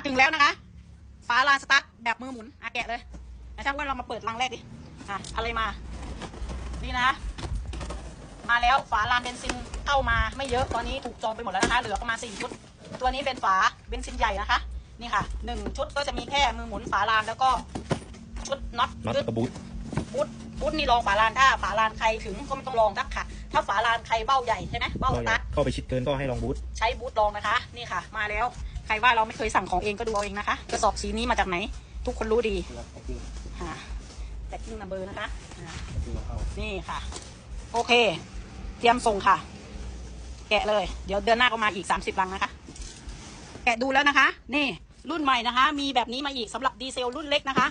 มาถึงแล้วนะคะฝาลานสตาร์ทแบบมือหมุนอะแกะเลยอาจารย์ว่าเรามาเปิดรังแรกดิอะอะไรมา นี่นะคะมาแล้วฝาลานเบนซินเข้ามาไม่เยอะตอนนี้ถูกจองไปหมดแล้วนะคะ เหลือประมาณสี่ชุด ตัวนี้เป็นฝาเบนซินใหญ่นะคะ นี่ค่ะหนึ่งชุดก็จะมีแค่มือหมุนฝาลานแล้วก็ชุดน็อตน็อตยึดกระบูทพุทธพุทธนี่ลองฝาลานถ้าฝาลานใครถึงก็ไม่ต้องลองทักค่ะ ถ้าฝาลานใครเบ้าใหญ่ใช่ไหมเบ้าสตาร์ทเข้าไปชิดเกินก็ให้ลองบูทใช้บูทลองนะคะ นี่ค่ะ มาแล้วใครว่าเราไม่เคยสั่งของเองก็ดูเอาเองนะคะกระสอบสีนี้มาจากไหน ทุกคนรู้ดีค่ะแต่กิ้งนัมเบอร์นะคะ นี่ค่ะ โอเค เตรียมส่งค่ะ แกะเลย เดี๋ยวเดือนหน้าก็มาอีก30ลังนะคะ แกะดูแล้วนะคะ นี่รุ่นใหม่นะคะ มีแบบนี้มาอีกสำหรับดีเซลรุ่นเล็กนะคะ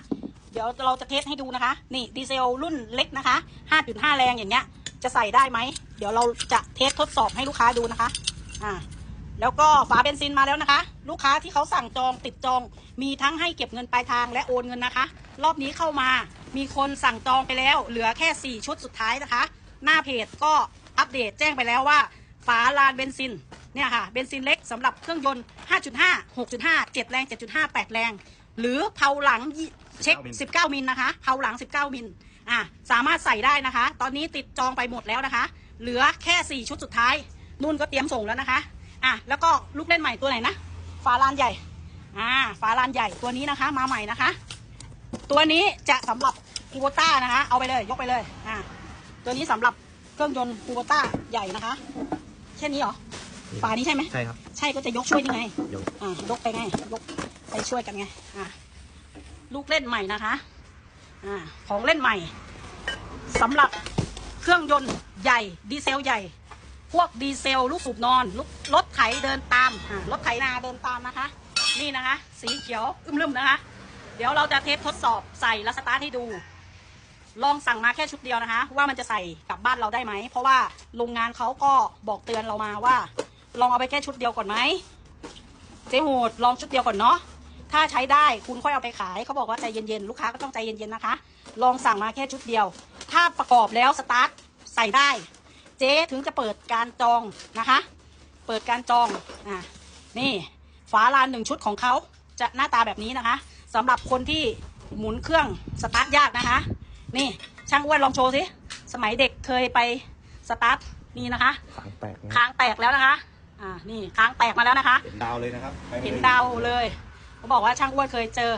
เดี๋ยวเราจะเทสให้ดูนะคะ นี่ดีเซลรุ่นเล็กนะคะ5.5แรงอย่างเงี้ย จะใส่ได้ไหม เดี๋ยวเราจะเทสทดสอบให้ลูกค้าดูนะคะ อ่า แล้วก็ฝาเบนซินมาแล้วนะคะ ลูกค้าที่เขาสั่งจองติดจอง มีทั้งให้เก็บเงินปลายทางและโอนเงินนะคะ รอบนี้เข้ามามีคนสั่งจองไปแล้ว เหลือแค่ 4 ชุดสุดท้ายนะคะ หน้าเพจก็อัปเดตแจ้งไปแล้วว่า ฝาลานเบนซินเนี่ยค่ะเบนซินเล็กสำหรับเครื่องยนต์ 5.5 6.5 7 แรง 7.5 8 แรง หรือเผาหลังยี่เช็ค 19 มิลนะคะเผาหลัง 19 มิลอะสามารถใส่ได้นะคะ ตอนนี้ติดจองไปหมดแล้วนะคะ เหลือแค่ 4 ชุดสุดท้ายนุ่นก็เตรียมส่งแล้วนะคะ อะแล้วก็ลูกเล่นใหม่ตัวไหนนะฝาลานใหญ่อ่าฝาลานใหญ่ตัวนี้นะคะ มาใหม่นะคะ ตัวนี้จะสำหรับคูโบต้านะคะ เอาไปเลยยกไปเลยอ่าตัวนี้สำหรับเครื่องยนต์คูโบต้าใหญ่นะคะแค่นี้เหรอฝานี้ใช่ไหมใช่ครับใช่ก็จะยกช่วยยังไงเดี๋ยวอ่ายกไปไงยกไปช่วยกันไงอ่าลูกเล่นใหม่นะคะอ่าของเล่นใหม่สำหรับเครื่องยนต์ใหญ่ ดีเซลใหญ่ พวกดีเซล ลูกสูบนอนลูกรถไถเดินตามรถไถนาเดินตามนะคะ นี่นะคะ สีเขียวอึมลืมนะคะ เดี๋ยวเราจะเทสทดสอบใส่และสตาร์ทให้ดู ลองสั่งมาแค่ชุดเดียวนะคะ ว่ามันจะใส่กลับบ้านเราได้ไหม เพราะว่าโรงงานเขาก็บอกเตือนเรามาว่า ลองเอาไปแค่ชุดเดียวก่อนไหมเจ๊โหดลองชุดเดียวก่อนเนาะถ้าใช้ได้คุณค่อยเอาไปขายเขาบอกว่าใจเย็นๆลูกค้าก็ต้องใจเย็นๆนะคะ ลองสั่งมาแค่ชุดเดียว ถ้าประกอบแล้วสตาร์ทใส่ได้ เจ๊ถึงจะเปิดการจองนะคะ เปิดการจองอะนี่ฝาลานหนึ่งชุดของเขาจะหน้าตาแบบนี้นะคะสำหรับคนที่หมุนเครื่องสตาร์ทยากนะคะ นี่ช่างอ้วนลองโชว์สิสมัยเด็กเคยไปสตาร์ทนี่นะคะฝางแตกนะค้างแตกแล้วนะคะอ่านี่ค้างแตกมาแล้วนะคะ เห็นดาวเลยนะครับไปลยเห็นดาวเลยเขาบอกว่าช่างอ้วนเคยเจอ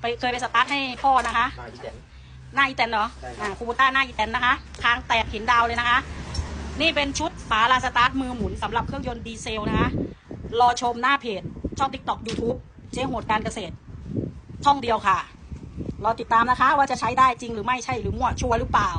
ไปเคยไปสตาร์ทให้พ่อนะคะมาที่แขน หน้าอีแตนเหรอใช่ครับอ่าคูบูต้าหน้าอีแตนนะคะค้างแตกเห็นดาวเลยนะคะ นี่เป็นชุดฝาลานสตาร์ทมือหมุนสำหรับเครื่องยนต์ดีเซลนะคะ รอชมหน้าเพจ ช่อง TikTok YouTube เจ๊โหดการเกษตร ช่องเดียวค่ะ รอติดตามนะคะ ว่าจะใช้ได้จริงหรือไม่ใช่หรือมั่วชัวร์หรือเปล่า